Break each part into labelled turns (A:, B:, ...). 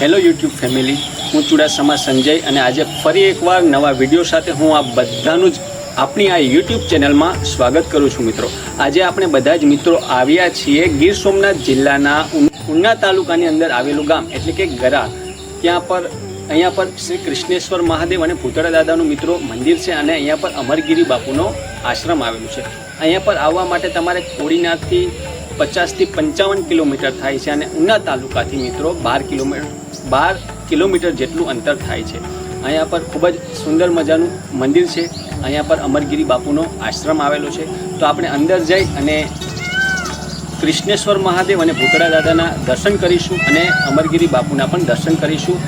A: Hello YouTube family હું ચુડાસમા સંજય અને આજે ફરી એકવાર નવા વીડિયો સાથે હું આ બધાનું જ આપણી આ યુટ્યુબ ચેનલમાં સ્વાગત કરું છું મિત્રો. આજે આપણે બધા જ મિત્રો આવ્યા છીએ ગીર સોમનાથ જિલ્લાના ઉના તાલુકાની અંદર આવેલું ગામ, એટલે કે ગરા. ત્યાં પર, અહીંયા પર શ્રી કૃષ્ણેશ્વર મહાદેવ અને ભૂતળા દાદાનું મિત્રો મંદિર છે અને અહીંયા પર અમરગીરી બાપુનો આશ્રમ આવેલું છે. અહીંયા પર આવવા માટે તમારે કોડીનાથથી પચાસથી પંચાવન કિલોમીટર થાય છે અને ઉના તાલુકાથી મિત્રો બાર કિલોમીટર બાર કિલોમીટર જેટલું અંતર થાય છે. અહીંયા પર ખૂબ જ સુંદર મજાનું મંદિર છે. અહીંયા પર અમરગીરી બાપુનો આશ્રમ આવેલો છે. તો આપણે અંદર જઈ અને કૃષ્ણેશ્વર મહાદેવ અને ભૂતળા દાદાના દર્શન કરીશું અને અમરગીરી બાપુના પણ દર્શન કરીશું.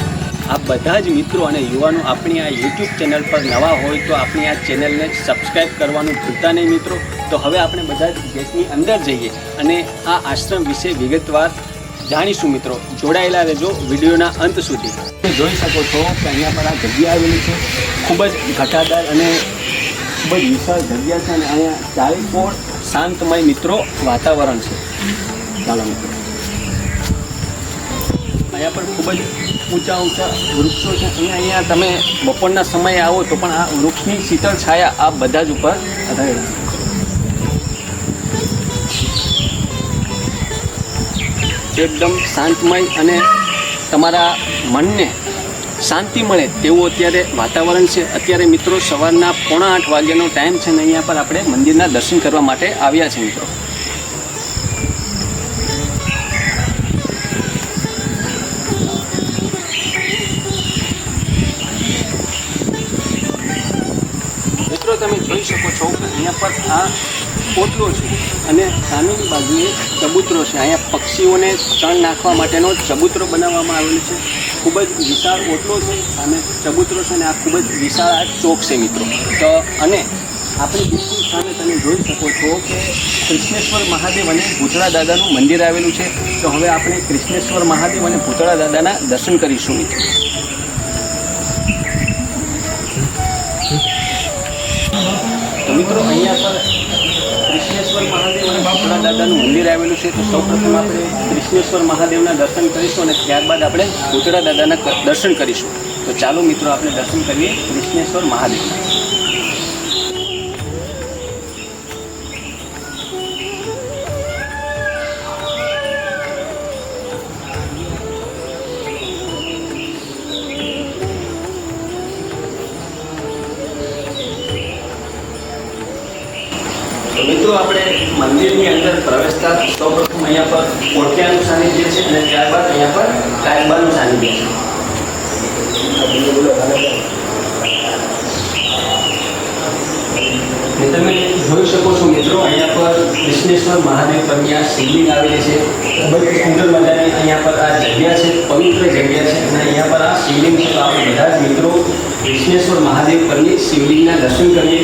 A: આ બધા જ મિત્રો અને યુવાનો આપણી આ યુટ્યુબ ચેનલ પર નવા હોય તો આપણી આ ચેનલને સબસ્ક્રાઈબ કરવાનું ભૂલતા નહીં મિત્રો. તો હવે આપણે બધા જ દેશની અંદર જઈએ અને આ આશ્રમ વિશે વિગતવાર જાણીશું મિત્રો. જોડાયેલા રહેજો વિડીયોના અંત સુધી. તમે જોઈ શકો છો કે અહીંયા પર આ જગ્યા આવેલી છે. ખૂબ જ ઘટાદાર અને ખૂબ જ વિશાળ જગ્યા છે અને અહીંયા ચારેકોર શાંતમય મિત્રો વાતાવરણ છે. ચાલો મિત્રો. અહીંયા પણ ખૂબ જ ઊંચા ઊંચા વૃક્ષો છે. અને અહીંયા તમે બપોરના સમયે આવો તો પણ આ વૃક્ષની શીતળ છાયા આ બધા જ ઉપર આધારેલા છે. એકદમ શાંતમય અને તમારા મનને શાંતિ મળે તેવું અત્યારે વાતાવરણ છે. અત્યારે મિત્રો સવારના પોણા આઠ વાગ્યાનો ટાઈમ છે અને અહીંયા પર આપણે મંદિરના દર્શન કરવા માટે આવ્યા છે મિત્રો. મિત્રો, તમે જોઈ શકો છો કે અહીંયા પર આ ઓટલો છે. અને સામેની બાજુએ ચબૂતરો છે. અહીંયા પક્ષીઓને ચણ નાખવા માટેનો ચબૂતરો બનાવવામાં આવેલો છે. ખૂબ જ વિશાળ ઓટલો છે સામે ચબૂતરો છે અને આ ખૂબ જ વિશાળ આ ચોક છે મિત્રો. તો અને આપણે બિલકુલ સામે તમે જોઈ શકો છો કે કૃષ્ણેશ્વર મહાદેવ અને ભૂતળા દાદાનું મંદિર આવેલું છે. તો હવે આપણે કૃષ્ણેશ્વર મહાદેવ અને ભૂતળા દાદાના દર્શન કરીશું મિત્રો. મિત્રો, અહીંયા પર કૃષ્ણેશ્વર અને દાદાનું મંદિર આવેલું છે. તો સૌપ્રથમ આપણે કૃષ્ણેશ્વર મહાદેવના દર્શન કરીશું અને ત્યારબાદ આપણે ભૂતળા દાદાના દર્શન કરીશું. તો ચાલો મિત્રો, આપણે દર્શન કરીએ કૃષ્ણેશ્વર મહાદેવના. મિત્રો, આપણે મંદિરની અંદર પ્રવેશતા સૌપ્રથમ અહીંયા પર કોઠિયાનું સાનિધ્ય છે અને ત્યારબાદ અહીંયા પર કાયબાનું સાનિધ્ય છે. તમે જોઈ શકો છો મિત્રો, અહીંયા પર વિશ્નેશ્વર મહાદેવ પરની શિવલિંગ આવેલી છે. ખૂબ જ સુંદર મજાની અહીંયા પર આ જગ્યા છે, પવિત્ર જગ્યા છે અને અહીંયા પર આ શિવલિંગ છે. તો આપણે બધા જ મિત્રો વિશ્નેશ્વર મહાદેવ પરની શિવલિંગના દર્શન કરીએ.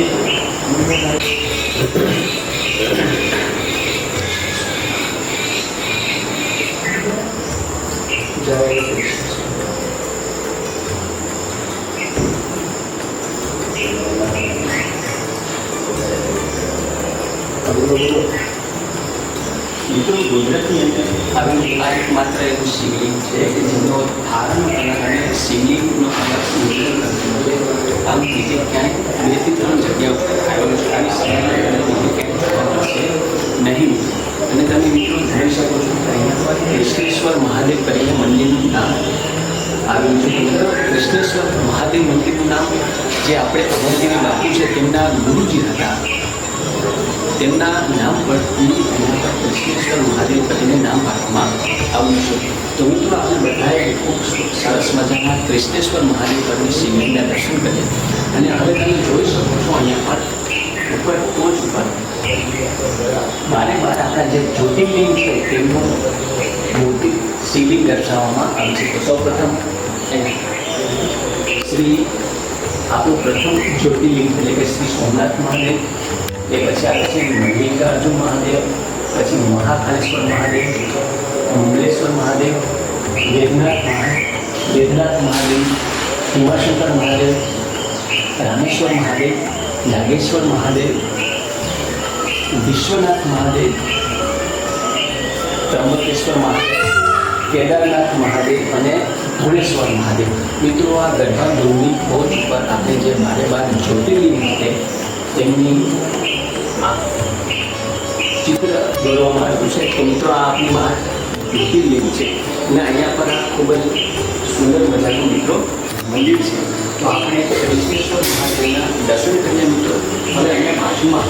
A: ગુજરાતની અંદર આવેલું આ એકમાત્ર એવું શિવલિંગ છે કે જેનો ધારણ અલગ અને શિવલિંગનો કલર સુંદર આમ બીજે ક્યાંયથી ત્રણ જગ્યા ઉપર આવેલું છે નહીં અને તમે મિત્રો જોઈ શકો છો અહીંયા કૃષ્ણેશ્વર મહાદેવ કરીને મંદિરનું નામ આવ્યું છે કૃષ્ણેશ્વર મહાદેવ મંદિરનું નામ જે આપણે અમરગીરી બાપુ છે, તેમના ગુરુજી હતા. તેમના નામ પરથી કૃષ્ણેશ્વર મહાદેવ કરીને નામ આપવામાં આવ્યું છે. તો મિત્રો આપણે બધાએ ખૂબ સરસ મજાના કૃષ્ણેશ્વર મહાદેવ પરની શિવલિંગના દર્શન કર્યા. અને હવે તમે જોઈ શકો છો અહીંયા પર, ઉપર ટોચ ઉપર. બારે બાર આપણા જે જ્યોતિર્લિંગ છે, તેમનું મૂર્તિ શિવલિંગ દર્શાવવામાં આવે છે. સૌ પ્રથમ શ્રી આપણું પ્રથમ જ્યોતિર્લિંગ એટલે કે શ્રી સોમનાથ મહાદેવ. એ પછી આવે છે મલ્લિકાર્જુન મહાદેવ પછી મહાકાલેશ્વર મહાદેવ મંગલેશ્વર મહાદેવ વેદનાથ મહાદેવ વેદનાથ મહાદેવ ઉમાશંકર મહાદેવ રામેશ્વર મહાદેવ નાગેશ્વર મહાદેવ વિશ્વનાથ મહાદેવ ત્રંબકેશ્વર મહાદેવ કેદારનાથ મહાદેવ અને ભુવનેશ્વર મહાદેવ મિત્રો આ ગઢવા ડુંગરી ટોચ પર આપણે જે બારે બાર જ્યોતિર્લિંગ છે તેમની આ ચિત્ર દોરવામાં આવ્યું છે. તો મિત્રો, આ આપણી બહાર જ્યોતિર્લિંગ છે. અને અહીંયા પર ખૂબ જ સુંદર મજાનું મિત્રો મંદિર છે. તો આપણે કૃષ્ણેશ્વર મહાદેવના દર્શન કરીએ મિત્રો. અને અહીંયા બાજુમાં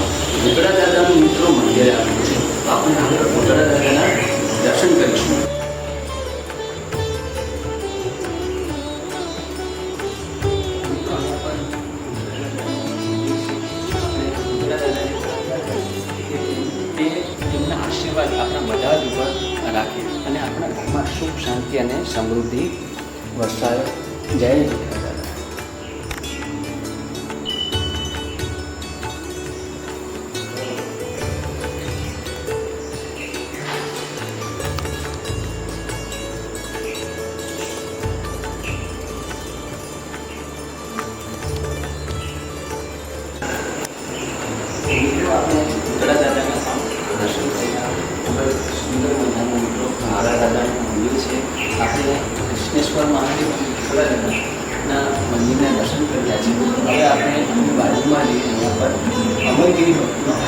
A: ઉગડા દાદાનું મિત્રો મંદિર આવેલું છે. આપણે આગળ ઉગડા દાદાના દર્શન કરીશું. શાંતિ અને સમૃદ્ધિ વરસાય જય.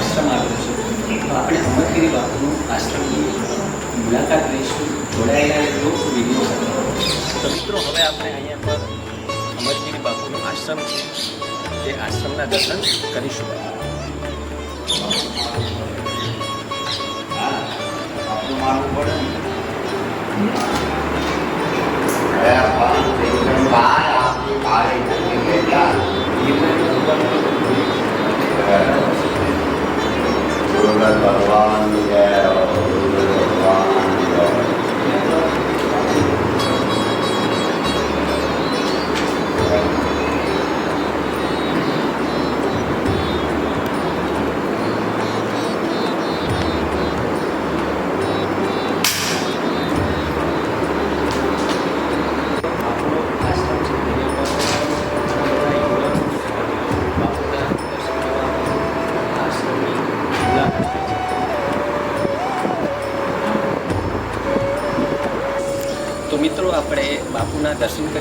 A: આશ્રમ આવેલો છે. તો આપણે અમરગીરી બાપુનું આશ્રમની મુલાકાત લઈશું. જોડાયેલા રહેજો. વીડિયો સાથે તો મિત્રો, હવે આપણે અહીંયા પર અમરગીરી બાપુનો આશ્રમ છે. તે આશ્રમના દર્શન કરીશું.
B: આપણું માનવું પડે આપણી બારે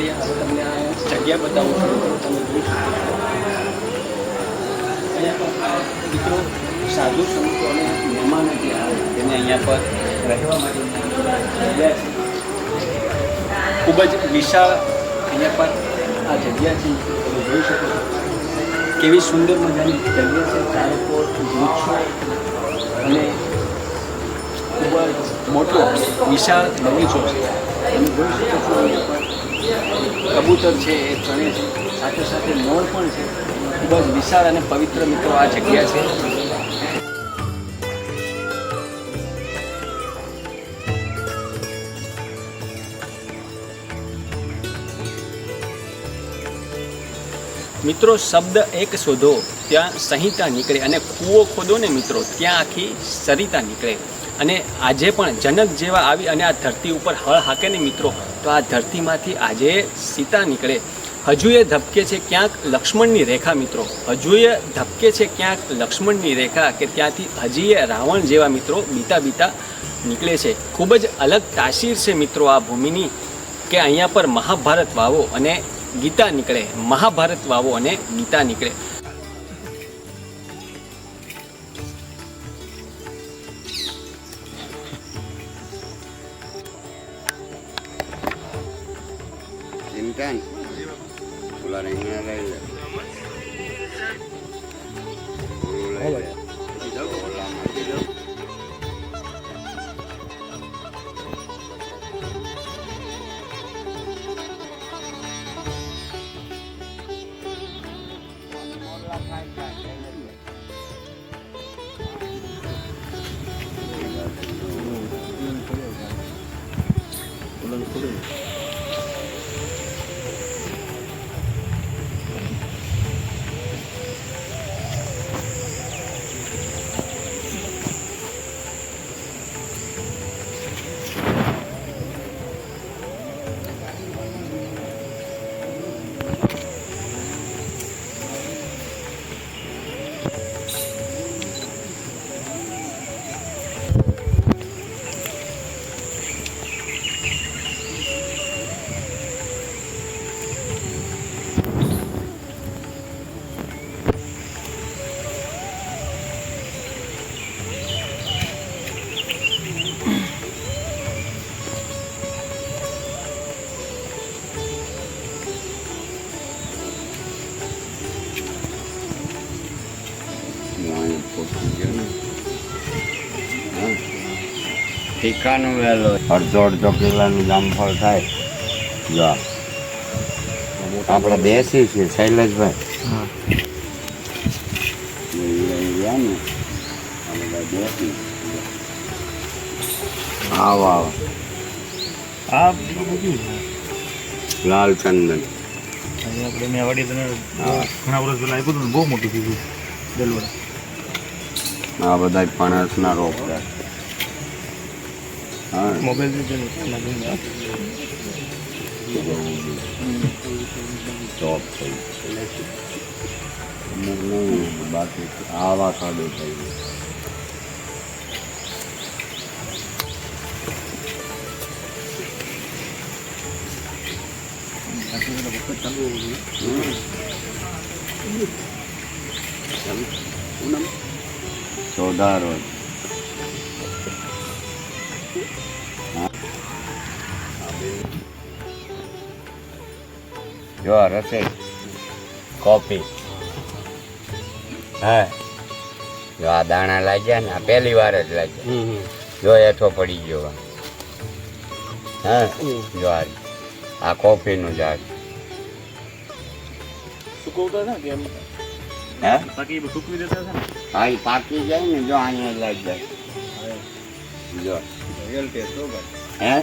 A: બાપુના હવે તમને આ જગ્યા બતાવું છું. તમે જોઈ શકો અહીંયા મિત્રો સાધુ સંતો અને મહેમાનો જે આવે તેને અહીંયા પર રહેવા માટે ખૂબ જ વિશાળ અહીંયા પર આ જગ્યા છે. તમે જોઈ શકો છો. કેવી સુંદર મજાની જગ્યા છે. ચારે કોર વૃક્ષો અને ખૂબ જ મોટો વિશાળ બગીચો છે. તમે જોઈ શકો છો કબૂતર છે, એ ચણે છે. સાથે સાથે મોર પણ છે. ખૂબ જ વિશાળ અને પવિત્ર મિત્રો આ જગ્યા છે. મિત્રો, શબ્દ એક શોધો, ત્યાં સંહિતા નીકળે અને કૂવો ખોદો ને મિત્રો, ત્યાં આખી સરિતા નીકળે. અને આજે પણ જનક જેવા આવી અને આ ધરતી ઉપર હળ હાકે ને મિત્રો, તો આ ધરતીમાંથી આજે સીતા નીકળે. હજુએ ધબકે છે ક્યાંક લક્ષ્મણની રેખા મિત્રો. હજુએ ધબકે છે ક્યાંક લક્ષ્મણની રેખા કે ત્યાંથી હજીએ રાવણ જેવા મિત્રો બીતા બીતા નીકળે છે. ખૂબ જ અલગ તાસીર છે મિત્રો આ ભૂમિની કે અહીંયા પર મહાભારત વાવો અને ગીતા નીકળે. મહાભારત વાવો અને ગીતા નીકળે.
B: ઓલા ટીકાનું વેલો અડધો અડધો કિલોનું જામફળ થાય. જો. આપણે દેશી છે શૈલેષભાઈ. આવ આવ.
C: આ
B: લાલ ચંદન.
C: આપણે મેં વાડી તને ઘણા વર્ષ પહેલાં આપ્યું હતું ને બહુ મોટું થયું
B: આ બધા ફણસના રોપ
C: મોબાઈલ
B: ચોપ થઈ બાકી આવા સાડું થઈ ગયું ચોધા રોજ. જો આ રસોઈ કોફી હા. જો આ દાણા લાગ્યા ને આ પહેલી વાર જ લાગ્યા. જો એઠો પડી ગયો. હા? જો આ આ કોફીનું ઝાડ
C: સુકવતા છે એમ?
B: હે?
C: બાકી દેતા છે
B: હા એ પાકી જાય ને જો અહીંયા લાગી જાય. જો. હે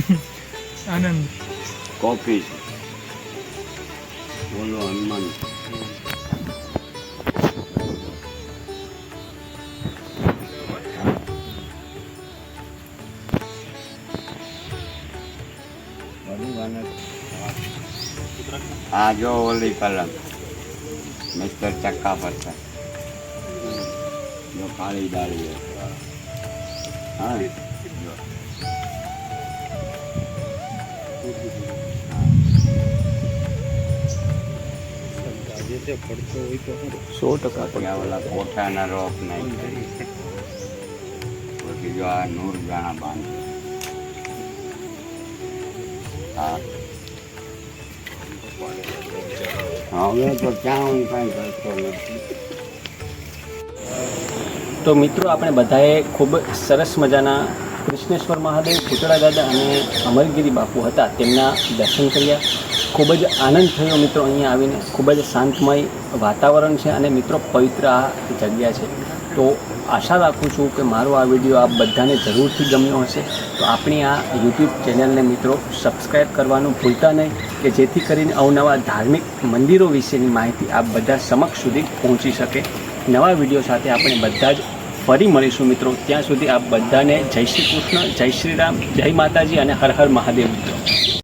C: આનંદ.
B: કોફી છે બોલો હનુમાન. આ જો ઓલી કલમ. મિસ્ટર ચક્કા પત્તા જો કાળી દાળી હા. જો
A: સો ટકા
B: પછી આવેલા ઓલા કોઠાના રોક નહીં પછી જો આ નૂર ગાણા બાંધે. હા. હવે તો ક્યાં હું કાંઈ કરતો નથી.
A: તો મિત્રો આપણે બધાએ ખૂબ સરસ મજાના કૃષ્ણેશ્વર મહાદેવ પૂતળા દાદા અને અમરગીરી બાપુ હતા. તેમના દર્શન કર્યા. ખૂબ જ આનંદ થયો મિત્રો અહીંયા આવીને. ખૂબ જ શાંતમય વાતાવરણ છે અને મિત્રો પવિત્ર આ જગ્યા છે. તો આશા રાખું છું કે મારો આ વીડિયો આપ બધાને જરૂરથી ગમ્યો હશે. તો આપણી આ યુટ્યુબ ચેનલને મિત્રો સબસ્ક્રાઈબ કરવાનું ભૂલતા નહીં કે જેથી કરીને અવનવા ધાર્મિક મંદિરો વિશેની માહિતી આપ બધા સમક્ષ સુધી પહોંચી શકે. નવા વીડિયો સાથે આપણે બધા જ ફરી મળીશું મિત્રો. ત્યાં સુધી આપ બધાને જય શ્રી કૃષ્ણ, જય શ્રી રામ, જય માતાજી અને હર હર મહાદેવ મિત્રો.